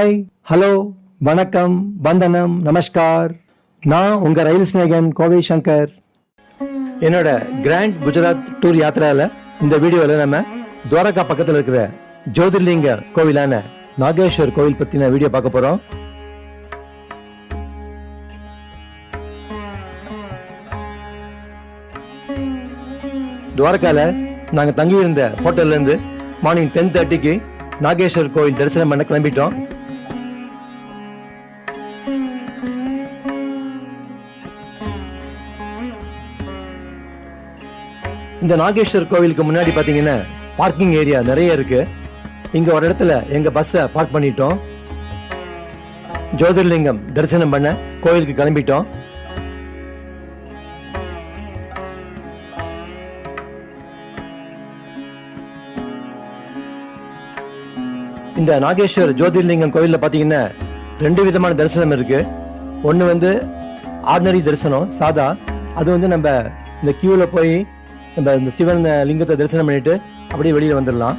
Hi hello வணக்கம். வந்தனம். நமஸ்கார். நான் உங்கள் ரயில் ஸ்நேகன் கோவை சங்கர். என்னோட கிராண்ட் குஜராத் டூர் யாத்திராவில் இந்த வீடியோவில் நம்ம துவாரகா பக்கத்தில் இருக்கிற ஜோதிர்லிங்க கோவிலான நாகேஸ்வர் கோவில் பற்றின வீடியோ பார்க்க போகிறோம் துவாரகாவில் நாங்கள் தங்கியிருந்த ஹோட்டல்லேருந்து மார்னிங் டென் தேர்ட்டிக்கு நாகேஸ்வர் கோவில் தரிசனம் பண்ண கிளம்பிட்டோம். இந்த நாகேஸ்வர் கோவிலுக்கு முன்னாடி பார்த்தீங்கன்னா பார்க்கிங் ஏரியா நிறைய இருக்கு. இங்கே ஒரு இடத்துல எங்கள் பஸ்ஸை பார்க் பண்ணிட்டோம். ஜோதிர்லிங்கம் தரிசனம் பண்ண கோவிலுக்கு கிளம்பிட்டோம். இந்த நாகேஸ்வர் ஜோதிர்லிங்கம் கோவிலில் பார்த்தீங்கன்னா ரெண்டு விதமான தரிசனம் இருக்கு. ஒன்று வந்து ஆர்டினரி தரிசனம் சாதா. அது வந்து நம்ம இந்த கியூவில் போய் நம்ம இந்த சிவன் லிங்கத்தை தரிசனம் பண்ணிட்டு அப்படியே வெளியில் வந்துடலாம்.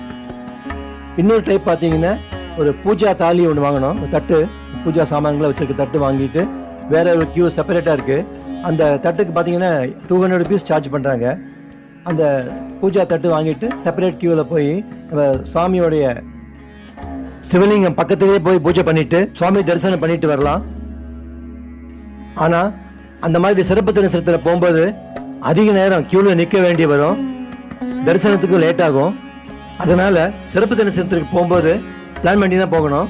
இன்னொரு டைப் பார்த்தீங்கன்னா ஒரு பூஜா தாலி ஒன்று வாங்கணும். ஒரு தட்டு பூஜா சாமான்களை வச்சிருக்க தட்டு வாங்கிட்டு வேற ஒரு கியூ செப்பரேட்டாக இருக்குது அந்த தட்டுக்கு பார்த்தீங்கன்னா டூ ஹண்ட்ரட் ருபீஸ் சார்ஜ் பண்ணுறாங்க அந்த பூஜா தட்டு வாங்கிட்டு செப்பரேட் கியூவில் போய் நம்ம சுவாமியோடைய சிவலிங்கம் பக்கத்துலேயே போய் பூஜை பண்ணிட்டு சுவாமி தரிசனம் பண்ணிட்டு வரலாம். ஆனால் அந்த மாதிரி சிறப்பு தரிசனத்தில் போகும்போது அதிக நேரம் கியூல நிற்க வேண்டி வரும். தரிசனத்துக்கு லேட் ஆகும். அதனால சிறப்பு தரிசனத்துக்கு போகும்போது பிளான் பண்ணி தான் போகணும்.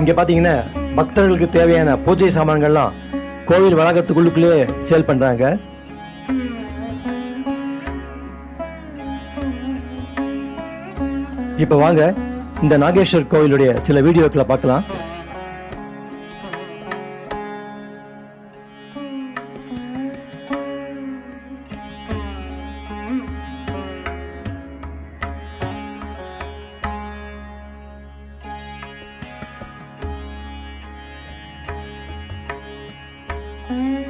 இங்க பாத்தீங்கன்னா பக்தர்களுக்கு தேவையான பூஜை சாமான்கள்லாம் கோவில் வளாகத்துக்குள்ளுக்குள்ளே சேல் பண்றாங்க. இப்ப வாங்க இந்த நாகேஸ்வர் கோவிலுடைய சில வீடியோக்களை பார்க்கலாம். thank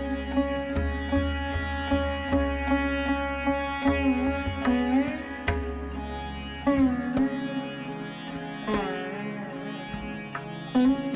mm -hmm. you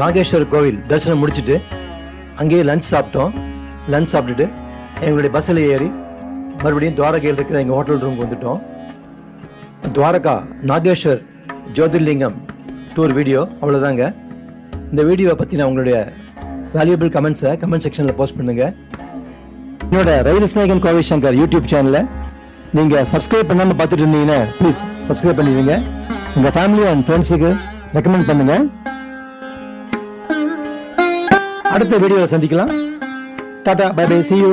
Nageswar கோவில் தரிசனம் முடிச்சுட்டு அங்கேயே லஞ்ச் சாப்பிட்டோம். லஞ்ச் சாப்பிட்டுட்டு எங்களுடைய பஸ்ஸில் ஏறி மறுபடியும் துவாரகையில் இருக்கிற எங்கள் ஹோட்டல் ரூமுக்கு வந்துட்டோம். துவாரகா நாகேஸ்வர் ஜோதிர்லிங்கம் டூர் வீடியோ அவ்வளோதாங்க இந்த வீடியோவை பற்றின நான் உங்களுடைய வேல்யூபிள் கமெண்ட்ஸை கமெண்ட் செக்ஷனில் போஸ்ட் பண்ணுங்கள் என்னோட ரயில் ஸ்நேகன் கோவை சங்கர் யூடியூப் சேனலில் நீங்கள் சப்ஸ்கிரைப் பண்ணாமல் பார்த்துட்டு இருந்தீங்கன்னா ப்ளீஸ் சப்ஸ்கிரைப் பண்ணிடுவீங்க உங்கள் ஃபேமிலி அண்ட் ஃப்ரெண்ட்ஸுக்கு ரெக்கமெண்ட் பண்ணுங்க. அடுத்த வீடியோவில் சந்திக்கலாம். Tata bye bye see you